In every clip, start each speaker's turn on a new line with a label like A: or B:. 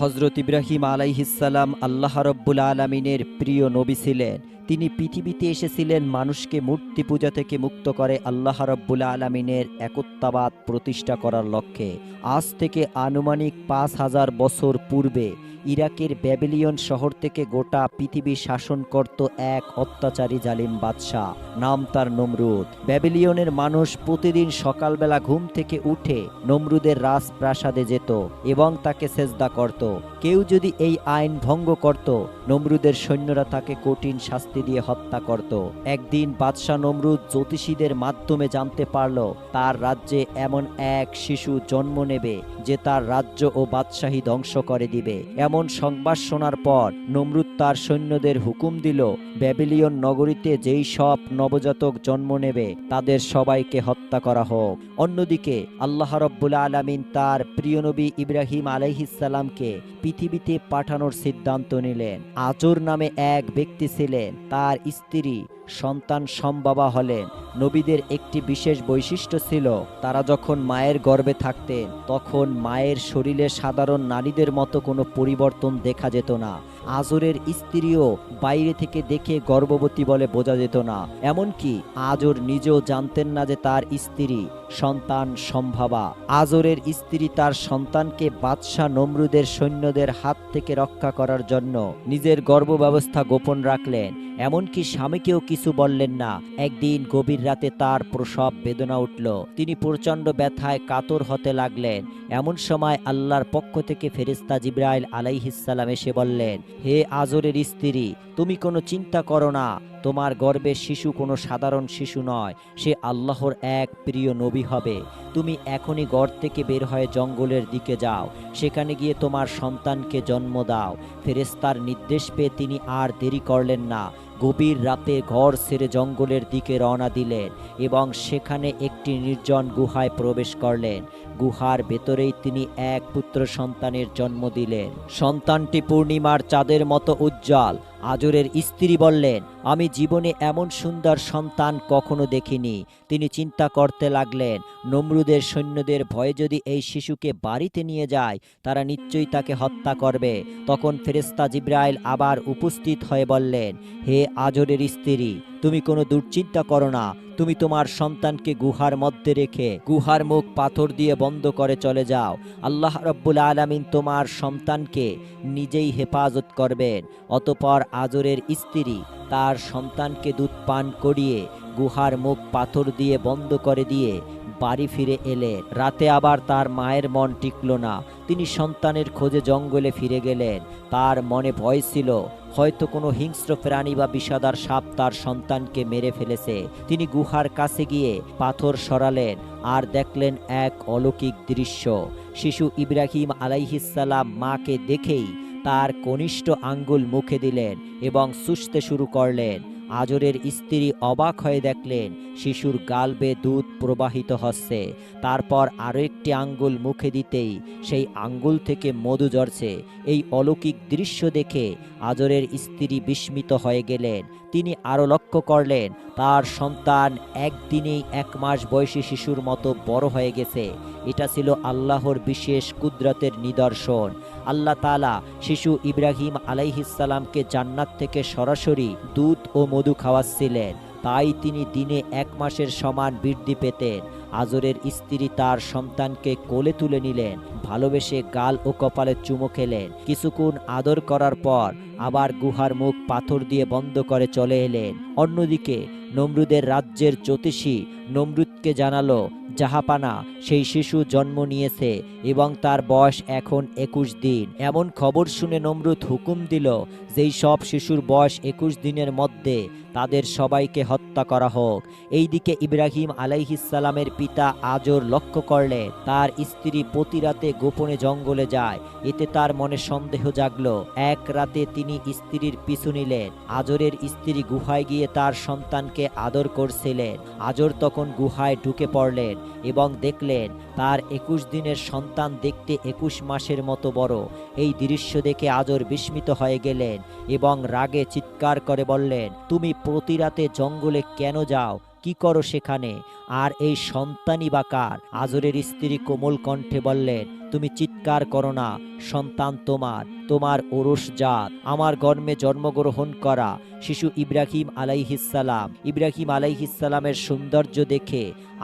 A: হজরত ইব্রাহিম আলাইহিসাল্লাম আল্লাহ রব্বুল আলমিনের প্রিয় নবী ছিলেন। তিনি পৃথিবীতে এসেছিলেন মানুষকে মূর্তি পূজা থেকে মুক্ত করে আল্লাহ রব্বুল আলমিনের একত্বাবাদ প্রতিষ্ঠা করার লক্ষ্যে। আজ থেকে আনুমানিক পাঁচ হাজার বছর পূর্বে ইরাকের ব্যাবিলিয়ন শহর থেকে গোটা পৃথিবী শাসন করত এক অত্যাচারী জালিম বাদশাহ। নাম তার নমরুদ। ব্যাবিলিয়নের মানুষ প্রতিদিন সকালবেলা ঘুম থেকে উঠে নমরুদের রাজপ্রাসাদে যেত এবং তাকে সেজদা করত। কেউ যদি এই আইন ভঙ্গ করত, নমরুদের সৈন্যরা তাকে কঠিন শাস্তি দিয়ে হত্যা করত। একদিন বাদশাহ নমরুদ জ্যোতিষীদের মাধ্যমে জানতে পারল, তার রাজ্যে এমন এক শিশু জন্ম নেবে যে তার রাজ্য ও বাদশাহী ধ্বংস করে দিবে। এমন সংবাদ শোনার পর নমরুদ তার সৈন্যদের হুকুম দিল, ব্যাবিলিয়ন নগরীতে যেই সব নবজাতক জন্ম নেবে, তাদের সবাইকে হত্যা করা হোক। অন্যদিকে আল্লাহ রব্বুল আলমিন তার প্রিয় নবী ইব্রাহিম আলাইহিসাল্লামকে পৃথিবীতে পাঠানোর সিদ্ধান্ত নিলেন। আজর নামে এক ব্যক্তি ছিলেন, তার স্ত্রী সন্তান সম্বাবা হলেন নবীদের একটি বিশেষ বৈশিষ্ট্য ছিল, তারা যখন মায়ের গর্ভে থাকতেন, তখন মায়ের শরীরে সাধারণ নারীদের মতো কোনো পরিবর্তন দেখা যেত না। আজরের স্ত্রীও বাইরে থেকে দেখে গর্ভবতী বলে বোঝা যেত না। এমনকি আজর নিজেও জানতেন না যে তার স্ত্রী সন্তান সম্ভাবা। আজরের স্ত্রী তার সন্তানকে বাদশাহ নমরুদের সৈন্যদের হাত থেকে রক্ষা করার জন্য নিজের গর্ভ ব্যবস্থা গোপন রাখলেন। এমনকি স্বামীকেও কিছু বললেন না। একদিন গভীর রাতে তার প্রসব বেদনা উঠল। তিনি প্রচণ্ড ব্যথায় কাতর হতে লাগলেন। এমন সময় আল্লাহর পক্ষ থেকে ফেরিস্তা জিব্রাইল আলাইহিসাল্লাম এসে বললেন হে আজরের স্ত্রী, তুমি কোনো চিন্তা করো না। তোমার গর্বের শিশু কোনো সাধারণ শিশু নয়, সে আল্লাহর এক প্রিয় নবী হবে। তুমি এখনই গড় থেকে বের হয়ে জঙ্গলের দিকে যাও, সেখানে গিয়ে তোমার সন্তানকে জন্ম দাও। ফেরেস্তার নির্দেশ পেয়ে তিনি আর দেরি করলেন না। গভীর রাতে ঘর ছেড়ে জঙ্গলের দিকে রওনা দিলেন এবং সেখানে একটি নির্জন গুহায় প্রবেশ করলেন। গুহার ভেতরেই তিনি এক পুত্র সন্তানের জন্ম দিলেন। সন্তানটি পূর্ণিমার চাঁদের মতো উজ্জ্বল। আজরের স্ত্রী বললেন, আমি জীবনে এমন সুন্দর সন্তান কখনো দেখিনি। তিনি চিন্তা করতে লাগলেন, নমরুদের সৈন্যদের ভয়ে যদি এই শিশুকে বাড়িতে নিয়ে যায়, তারা নিশ্চয়ই তাকে হত্যা করবে। তখন ফেরেস্তা জিব্রাইল আবার উপস্থিত হয়ে বললেন, হে আজরের স্ত্রী, তুমি কোনো দুশ্চিন্তা করো না। তুমি তোমার সন্তানকে গুহার মধ্যে রেখে, গুহার মুখ পাথর দিয়ে বন্ধ করে চলে যাও। আল্লাহ রব্বুল আলমিন তোমার সন্তানকে নিজেই হেফাজত করবেন। অতপর আজরের স্ত্রী তার সন্তানকে দুধ পান করিয়ে, গুহার মুখ পাথর দিয়ে বন্ধ করে দিয়ে বাড়ি ফিরে এলেন রাতে আবার তার মায়ের মন টিকল না। তিনি সন্তানের খোঁজে জঙ্গলে ফিরে গেলেন। তার মনে ভয় ছিল, হয়তো কোনো হিংস্র প্রাণী বা বিষাদার সাপ তার সন্তানকে মেরে ফেলেছে। তিনি গুহার কাছে গিয়ে পাথর সরালেন আর দেখলেন এক অলৌকিক দৃশ্য। শিশু ইব্রাহিম আলাইহিসাল্লাম মাকে দেখেই তার কনিষ্ঠ আঙ্গুল মুখে দিলেন এবং সুস্থতে শুরু করলেন। আজরের স্ত্রী অবাক হয়ে দেখলেন, শিশুর গালবে দুধ প্রবাহিত হচ্ছে। তারপর আরও একটি আঙ্গুল মুখে দিতেই সেই আঙ্গুল থেকে মধু ঝরছে। এই অলৌকিক দৃশ্য দেখে আজরের স্ত্রী বিস্মিত হয়ে গেলেন। তিনি আরও লক্ষ্য করলেন, তার সন্তান একদিনেই এক মাস বয়সী শিশুর মতো বড় হয়ে গেছে। এটা ছিল আল্লাহর বিশেষ কুদরতের নিদর্শন। আল্লাহ তালা শিশু ইব্রাহিম আলাইহিসাল্লামকে জান্নাত থেকে সরাসরি দুধ ও মধু খাওয়াচ্ছিলেন। তাই তিনি দিনে এক মাসের সমান বৃদ্ধি পেতেন। আজরের স্ত্রী তার সন্তানকে কোলে তুলে নিলেন, ভালোবেসে গাল ও কপালে চুমো খেলেন। কিছুক্ষণ আদর করার পর আবার গুহার মুখ পাথর দিয়ে বন্ধ করে চলে এলেন। অন্যদিকে নমরুদের রাজ্যের জ্যোতিষী নমরুদকে জানালো জাহাপানা সেই শিশু জন্ম নিয়েছে এবং তার বয়স এখন একুশ দিন। এমন খবর শুনে নমরুদ হুকুম দিল যেই সব শিশুর বয়স একুশ দিনের মধ্যে তাদের সবাইকে হত্যা করা হোক। এইদিকে ইব্রাহিম আলাইহিসালামের পিতা আজর লক্ষ্য করলে তার স্ত্রী প্রতি রাতে গোপনে জঙ্গলে যায়। এতে তার মনে সন্দেহ জাগলো। এক রাতে তিনি স্ত্রীর পিছু নিলেন। আজরের স্ত্রী গুহায় গিয়ে তার সন্তানকে আদর করছিলেন। আজর তখন গুহায় ঢুকে পড়লেন। এবং দেখলেন, তার একুশ দিনের সন্তান দেখতে একুশ মাসের মতো বড়। এই দৃশ্য দেখে আজর বিস্মিত হয়ে গেলেন এবং রাগে চিৎকার করে বললেন, তুমি প্রতিরাতে জঙ্গলে কেন যাও? কি করো সেখানে? আর এই সন্তানই বাকার আজরের স্ত্রী কোমল কণ্ঠে বললেন, তুমি চিৎকার করো না, সন্তান তোমার তোমার ওরস জাত। আমার গর্মে জন্মগ্রহণ করা শিশু ইব্রাহিম আলাইহিসালাম ইব্রাহিম আলাইহিসালামের সৌন্দর্য দেখে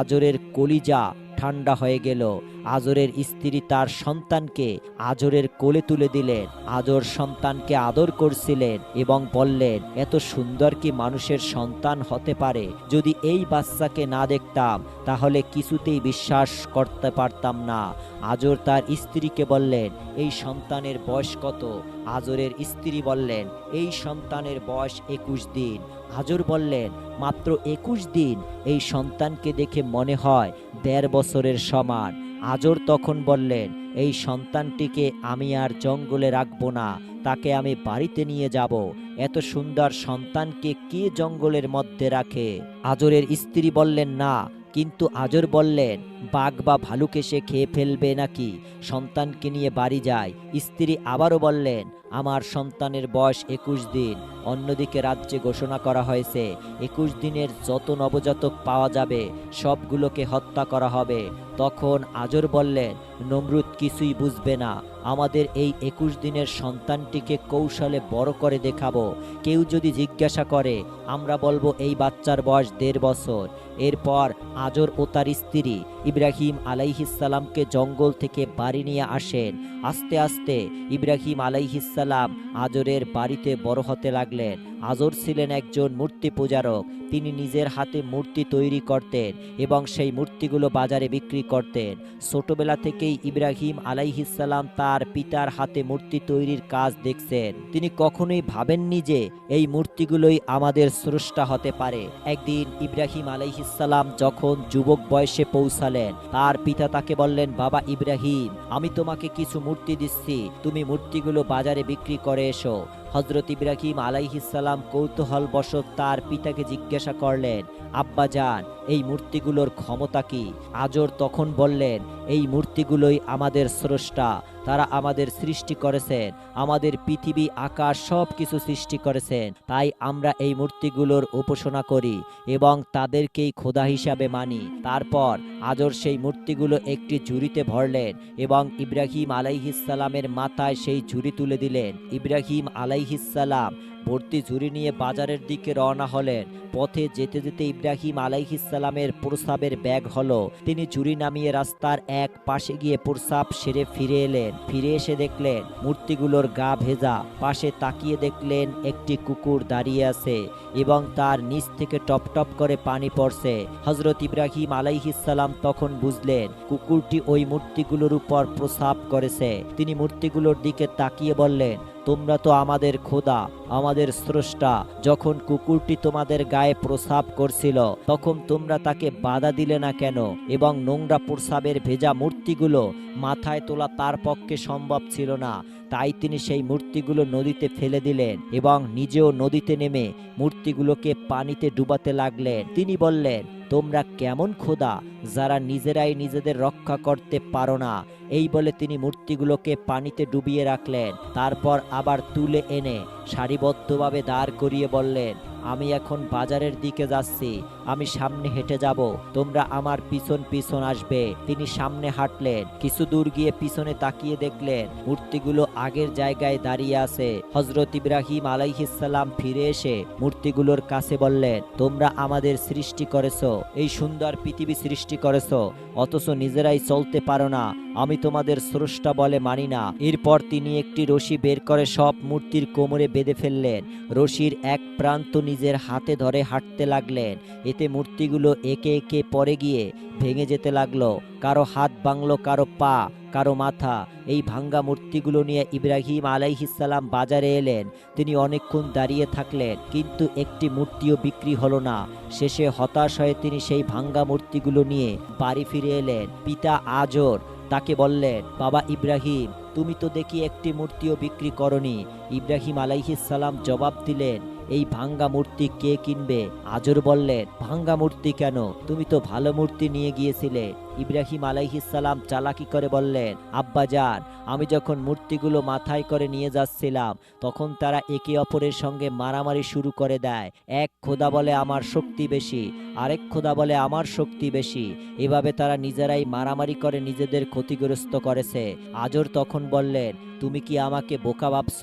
A: আজরের কলিজা ঠান্ডা হয়ে গেল। আজরের স্ত্রী তার সন্তানকে আজরের কোলে তুলে দিলেন। আজর সন্তানকে আদর করছিলেন এবং বললেন, এত সুন্দর কি মানুষের সন্তান হতে পারে? যদি এই বাচ্চাকে না দেখতাম, তাহলে কিছুতেই বিশ্বাস করতে পারতাম না। আজর তার স্ত্রীকে বললেন, এই সন্তানের বয়স কত? আজরের স্ত্রী বললেন, এই সন্তানের বয়স একুশ দিন। আজর বললেন, মাত্র একুশ দিন এই সন্তানকে দেখে মনে হয় দেড় বছরের সমান। আজর তখন বললেন, এই সন্তানটিকে আমি আর জঙ্গলে রাখব না, তাকে আমি বাড়িতে নিয়ে যাব। এত সুন্দর সন্তানকে কে জঙ্গলের মধ্যে রাখে? আজরের স্ত্রী বললেন, না। কিন্তু আজর বললেন বাঘ বা ভালুক এসে খেয়ে ফেলবে নাকি? সন্তানকে নিয়ে বাড়ি যায়। স্ত্রী আবারও বললেন, আমার সন্তানের বয়স একুশ দিন। অন্যদিকে রাজ্যে ঘোষণা করা হয়েছে, একুশ দিনের যত নবজাতক পাওয়া যাবে, সবগুলোকে হত্যা করা হবে। তখন আজর বললেন, নমরুদ কিছুই বুঝবে না। আমাদের এই একুশ দিনের সন্তানটিকে কৌশলে বড় করে দেখাবো। কেউ যদি জিজ্ঞাসা করে, আমরা বলব এই বাচ্চার বয়স দেড় বছর। এরপর আজর ও তার স্ত্রী ইব্রাহিম আলাইহিসাল্লামকে জঙ্গল থেকে বাড়ি নিয়ে আসেন। আস্তে আস্তে ইব্রাহিম আলাইহিসাল্লাম আজরের বাড়িতে বড় হতে লাগলেন। আজর ছিলেন একজন মূর্তি পূজারক। তিনি নিজের হাতে মূর্তি তৈরি করতেন এবং সেই মূর্তিগুলো বাজারে বিক্রি করতেন। ছোটবেলা থেকেই ইব্রাহিম আলাইহিসাল্লাম তার পিতার হাতে মূর্তি তৈরির কাজ দেখছেন। তিনি কখনোই ভাবেননি যে এই মূর্তিগুলোই আমাদের স্রষ্টা হতে পারে। একদিন ইব্রাহিম আলাইহিসাল্লাম যখন যুবক বয়সে পৌঁছালেন, তার পিতা তাকে বললেন, বাবা ইব্রাহিম, আমি তোমাকে কিছু মূর্তি দিচ্ছি। তুমি মূর্তিগুলো বাজারে বিক্রি করে এসো। হজরত ইব্রাহিম আলাইহিসাল্লাম কৌতূহল বশত তার পিতাকে জিজ্ঞাসা করলেন আব্বাজান এই মূর্তিগুলোর ক্ষমতা কি? আজর তখন বললেন এই মূর্তিগুলোই আমাদের স্রষ্টা। তারা আমাদের সৃষ্টি করেছেন। আমাদের পৃথিবী, আকাশ সব কিছু সৃষ্টি করেছেন। তাই আমরা এই মূর্তিগুলোর উপাসনা করি এবং তাদেরকেই খোদা হিসাবে মানি। তারপর আজর সেই মূর্তিগুলো একটি ঝুড়িতে ভরলেন এবং ইব্রাহিম আলাইহিসালামের মাথায় সেই ঝুড়ি তুলে দিলেন। ইব্রাহিম আলাইহিসালাম ভর্তি ঝুড়ি নিয়ে বাজারের দিকে রওনা হলেন। পথে যেতে যেতে ইব্রাহিম আলাইহিসালামের প্রস্রাবের ব্যাগ হলো। তিনি ঝুড়ি নামিয়ে রাস্তার এক পাশে গিয়ে প্রস্রাব সেরে ফিরে এলেন। ফিরে এসে দেখলেন মূর্তিগুলোর গা ভেজা। পাশে তাকিয়ে দেখলেন একটি কুকুর দাঁড়িয়ে আছে এবং তার নিচ থেকে টপ টপ করে পানি পড়ছে। হজরত ইব্রাহিম আলাইহিসাল্লাম তখন বুঝলেন কুকুরটি ওই মূর্তিগুলোর উপর প্রস্রাব করেছে। তিনি মূর্তিগুলোর দিকে তাকিয়ে বললেন তোমরা তো আমাদের খোদা, আমাদের স্রষ্টা। যখন কুকুরটি তোমাদের গায়ে প্রস্রাব করছিল, তখন তোমরা তাকে বাধা দিলে না কেন? এবং নোংরা প্রস্রাবের ভেজা মূর্তিগুলো মাথায় তোলা তার পক্ষে সম্ভব ছিল না। তাই তিনি সেই মূর্তিগুলো নদীতে ফেলে দিলেন এবং নিজেও নদীতে নেমে মূর্তিগুলোকে পানিতে ডুবাতে লাগলেন। তিনি বললেন তোমরা কেমন খোদা, যারা নিজেরাই নিজেদের রক্ষা করতে পারো না? এই বলে তিনি মূর্তিগুলোকে পানিতে ডুবিয়ে রাখলেন, তারপর আবার তুলে এনে সারিবদ্ধভাবে দাঁড় করিয়ে বললেন আমি এখন বাজারের দিকে যাচ্ছি। আমি সামনে হেঁটে যাব। তোমরা আমার পিছন পিছন আসবে। তিনি সামনে হাঁটলেন। কিছু দূর গিয়ে পিছনে তাকিয়ে দেখলেন, মূর্তিগুলো আগের জায়গায় দাঁড়িয়ে আছে। হজরত ইব্রাহিম আলাইহিসাল্লাম ফিরে এসে মূর্তিগুলোর কাছে বললেন, তোমরা আমাদের সৃষ্টি করেছ। এই সুন্দর পৃথিবী সৃষ্টি করেছ। অথচ নিজেরাই চলতে পারো না। আমি তোমাদের স্রষ্টা বলে মানি না। এরপর তিনি একটি রশি বের করে সব মূর্তির কোমরে বেঁধে ফেললেন। রশির এক প্রান্ত নিজের হাতে ধরে হাঁটতে লাগলেন। এতে মূর্তিগুলো একে একে পরে গিয়ে ভেঙে যেতে লাগল। কারও হাত ভাঙলো, কারও পা, কারও মাথা। এই ভাঙ্গা মূর্তিগুলো নিয়ে ইব্রাহিম আলাইহিসাল্লাম বাজারে এলেন। তিনি অনেকক্ষণ দাঁড়িয়ে থাকলেন, কিন্তু একটি মূর্তিও বিক্রি হলো না। শেষে হতাশ হয়ে তিনি সেই ভাঙ্গা মূর্তিগুলো নিয়ে বাড়ি ফিরে এলেন। পিতা আজর তাকে বললেন, বাবা ইব্রাহিম, তুমি তো দেখি একটি মূর্তিও বিক্রি করনি। ইব্রাহিম আলাইহিসাল্লাম জবাব দিলেন, এই ভাঙ্গা মূর্তি কে কিনবে? আজর বললেন ভাঙ্গা মূর্তি কেন? তুমি তো ভালো মূর্তি নিয়ে গিয়েছিলে। ইব্রাহিম আলাইহিসাল্লাম চালাকি করে বললেন আব্বাজান আমি যখন মূর্তিগুলো মাথায় করে নিয়ে যাচ্ছিলাম, তখন তারা একে অপরের সঙ্গে মারামারি শুরু করে দেয়। এক খোদা বলে আমার শক্তি বেশি, আরেক খোদা বলে আমার শক্তি বেশি। এভাবে তারা নিজেরাই মারামারি করে নিজেদের ক্ষতিগ্রস্ত করেছে। আজর তখন বললেন, তুমি কি আমাকে বোকা ভাবছ?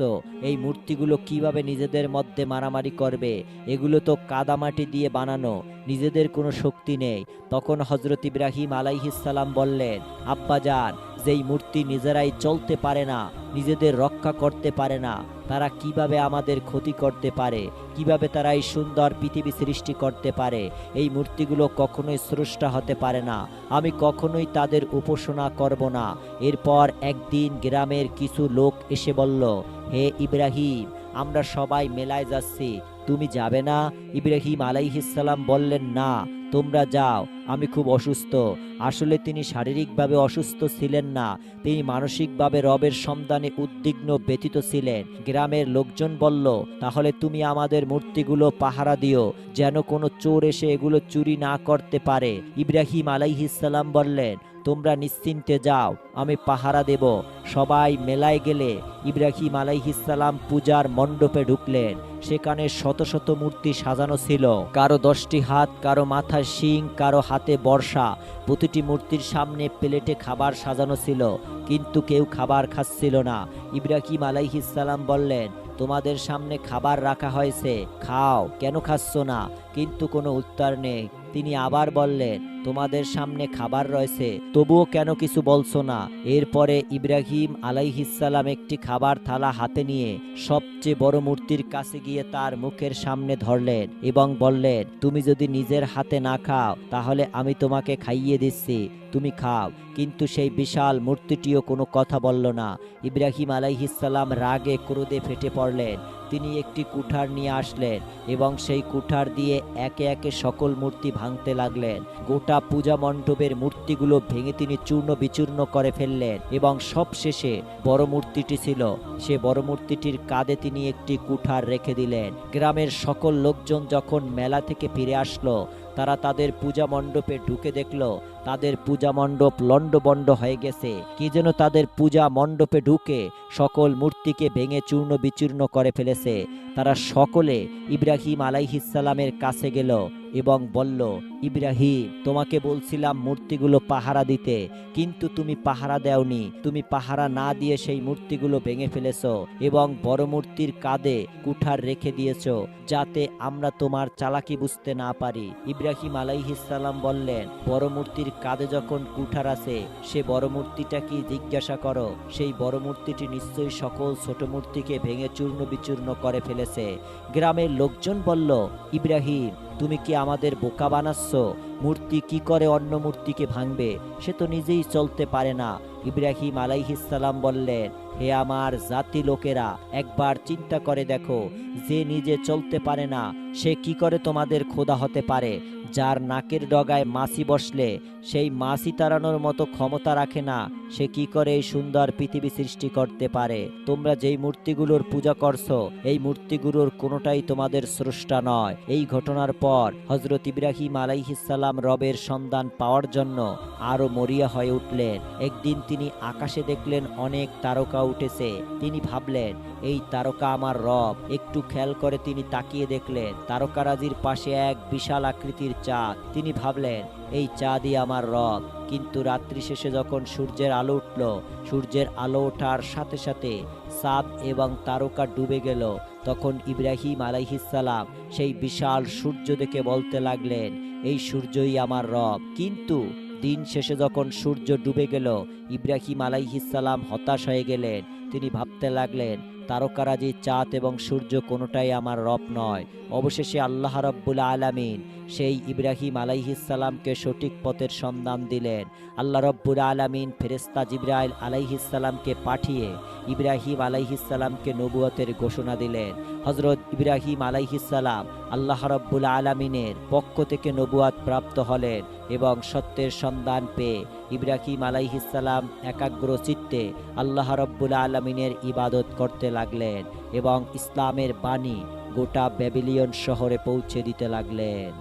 A: এই মূর্তিগুলো কীভাবে নিজেদের মধ্যে মারামারি করবে? এগুলো তো কাদামাটি দিয়ে বানানো। নিজেদের কোনো শক্তি নেই। তখন হজরত ইব্রাহিম আলাইহিসাল্লাম বললেন আব্বাজান যেই মূর্তি নিজেরাই চলতে পারে না, নিজেদের রক্ষা করতে পারে না, তারা কীভাবে আমাদের ক্ষতি করতে পারে? কীভাবে তারা এই সুন্দর পৃথিবী সৃষ্টি করতে পারে? এই মূর্তিগুলো কখনোই স্রষ্টা হতে পারে না। আমি কখনোই তাদের উপাসনা করব না। এরপর একদিন গ্রামের কিছু লোক এসে বলল, হে ইব্রাহিম, আমরা সবাই মেলায় যাচ্ছি। তুমি যাবে না? ইব্রাহিম আলাইহিসাল্লাম বললেন, না, তোমরা যাও, আমি খুব অসুস্থ। আসলে তিনি শারীরিকভাবে অসুস্থ ছিলেন না, তিনি মানসিকভাবে রবের সন্ধানে উদ্বিগ্ন ব্যতীত ছিলেন। গ্রামের লোকজন বলল, তাহলে তুমি আমাদের মূর্তিগুলো পাহারা দিও, যেন কোনো চোর এসে এগুলো চুরি না করতে পারে। ইব্রাহিম আলাইহিসাল্লাম বললেন তোমরা নিশ্চিন্তে যাও, আমি পাহারা দেব। সবাই মেলায় গেলে ইব্রাহিম আলাইহিসাল্লাম পূজার মণ্ডপে ঢুকলেন। সেখানে শত শত মূর্তি সাজানো ছিল। কারও দশটি হাত, কারও মাথায় শিং, কারও হাতে বর্ষা। প্রতিটি মূর্তির সামনে প্লেটে খাবার সাজানো ছিল, কিন্তু কেউ খাবার খাচ্ছিল না। ইব্রাহিম আলাইহিসাল্লাম বললেন, তোমাদের সামনে খাবার রাখা হয়েছে, খাও। কেন খাচ্ছ না? কিন্তু কোনো উত্তর নেই। তিনি আবার বললেন তোমাদের সামনে খাবার রয়েছে, তবুও কেন কিছু বলছো না? এরপরে ইব্রাহিম আলাইহিসাল্লাম একটি খাবার থালা হাতে নিয়ে সবচেয়ে বড় মূর্তির কাছে গিয়ে তার মুখের সামনে ধরলেন এবং বললেন, তুমি যদি নিজের হাতে না খাও, তাহলে আমি তোমাকে খাইয়ে দিচ্ছি, তুমি খাও। কিন্তু সেই বিশাল মূর্তিটিও কোনো কথা বলল না। ইব্রাহিম আলাইহিসাল্লাম রাগে ক্রোধে ফেটে পড়লেন। তিনি একটি কুঠার নিয়ে আসলেন এবং সেই কুঠার দিয়ে একে একে সকল মূর্তি ভাঙতে লাগলেন। গোটা পূজা মণ্ডপের মূর্তিগুলো ভেঙে তিনি চূর্ণ বিচূর্ণ করে ফেললেন এবং সব শেষে বড় মূর্তিটি ছিল। সে বড় মূর্তিটির কাঁধে তিনি একটি কুঠার রেখে দিলেন। গ্রামের সকল লোকজন যখন মেলা থেকে ফিরে আসলো, তারা তাদের পূজা মণ্ডপে ঢুকে দেখল, তাদের পূজা মণ্ডপ লণ্ডবণ্ড হয়ে গেছে। কি যেন তাদের পূজা মণ্ডপে ঢুকে সকল মূর্তিকে ভেঙে চূর্ণ বিচূর্ণ করে ফেলেছে। তারা সকলে ইব্রাহিম আলাইহিসালামের কাছে গেল এবং বলল ইব্রাহিম, তোমাকে বলছিলাম মূর্তিগুলো পাহারা দিতে, কিন্তু তুমি পাহারা দেওনি। তুমি পাহারা না দিয়ে সেই মূর্তিগুলো ভেঙে ফেলেছো এবং বড় মূর্তির কাঁধে কুঠার রেখে দিয়েছ, যাতে আমরা তোমার চালাকি বুঝতে না পারি। ইব্রাহিম আলাইহিসাল্লাম বললেন, বড় মূর্তির কাঁধে যখন কুঠার আছে, সে বড় মূর্তিটা কি জিজ্ঞাসা করো? সেই বড় মূর্তিটি নিশ্চয়ই সকল ছোট মূর্তিকে ভেঙে চূর্ণ বিচূর্ণ করে ফেলেছে। গ্রামের লোকজন বলল, ইব্রাহিম, তুমি কি আমাদের বোকা বানাচ্ছ? মূর্তি কি করে অন্য মূর্তিকে ভাঙবে? সে তো নিজেই চলতে পারে না। ইব্রাহিম আলাইহিসাল্লাম বললেন, হে আমার জাতি লোকেরা, একবার চিন্তা করে দেখো, যে নিজে চলতে পারে না, সে কি করে তোমাদের খোদা হতে পারে? যার নাকের ডগায় মাছি বসলে সেই মাছি তাড়ানোর মতো ক্ষমতা রাখে না, সে কি করে এই সুন্দর পৃথিবী সৃষ্টি করতে পারে? তোমরা যেই মূর্তিগুলোর পূজা করছ, এই মূর্তিগুলোর কোনোটাই তোমাদের স্রষ্টা নয়। এই ঘটনার পর হজরত ইব্রাহিম আলাইহিসাল্লাম রবের সন্ধান পাওয়ার জন্য আরও মরিয়া হয়ে উঠলেন। একদিন তিনি আকাশে দেখলেন অনেক তারকা উঠেছে। তিনি ভাবলেন, এই তারকা আমার রব। একটু খেয়াল করে তিনি তাকিয়ে দেখলেন, তারকারাজির পাশে এক বিশাল আকৃতির চাঁদ। তিনি ভাবলেন এই চাঁদই আমার রব। কিন্তু রাত্রি শেষে যখন সূর্যের আলো উঠল, সূর্যের আলো ওঠার সাথে সাথে চাঁদ এবং তারকা ডুবে গেল। তখন ইব্রাহিম আলাইহিসাল্লাম সেই বিশাল সূর্য দেখে বলতে লাগলেন, এই সূর্যই আমার রব। কিন্তু দিন শেষে যখন সূর্য ডুবে গেল, ইব্রাহিম আলাইহিসাল্লাম হতাশ হয়ে গেলেন। তিনি ভাবতে লাগলেন তারকারাজি চাঁদ এবং সূর্য কোনোটাই আমার রব নয়। অবশেষে আল্লাহ রব্বুল আলামিন সেই ইব্রাহিম আলাইহিসাল্লামকে সঠিক পথের সন্ধান দিলেন। আল্লাহ রব্বুল আলামিন ফেরেস্তা জিব্রাইল আলাইহিসাল্লামকে পাঠিয়ে ইব্রাহিম আলাইহিসাল্লামকে নবুয়তের ঘোষণা দিলেন। হজরত ইব্রাহিম আলাইহিসাল্লাম আল্লাহ রব্বুল আলমিনের পক্ষ থেকে নবুয়াদ প্রাপ্ত হলেন এবং সত্যের সন্ধান পেয়ে ইব্রাহিম আলাইহিসাল্লাম একাগ্র চিত্তে আল্লাহ রব্বুল আলমিনের ইবাদত করতে লাগলেন এবং ইসলামের বাণী গোটা ব্যাবিলিয়ন শহরে পৌঁছে দিতে লাগলেন।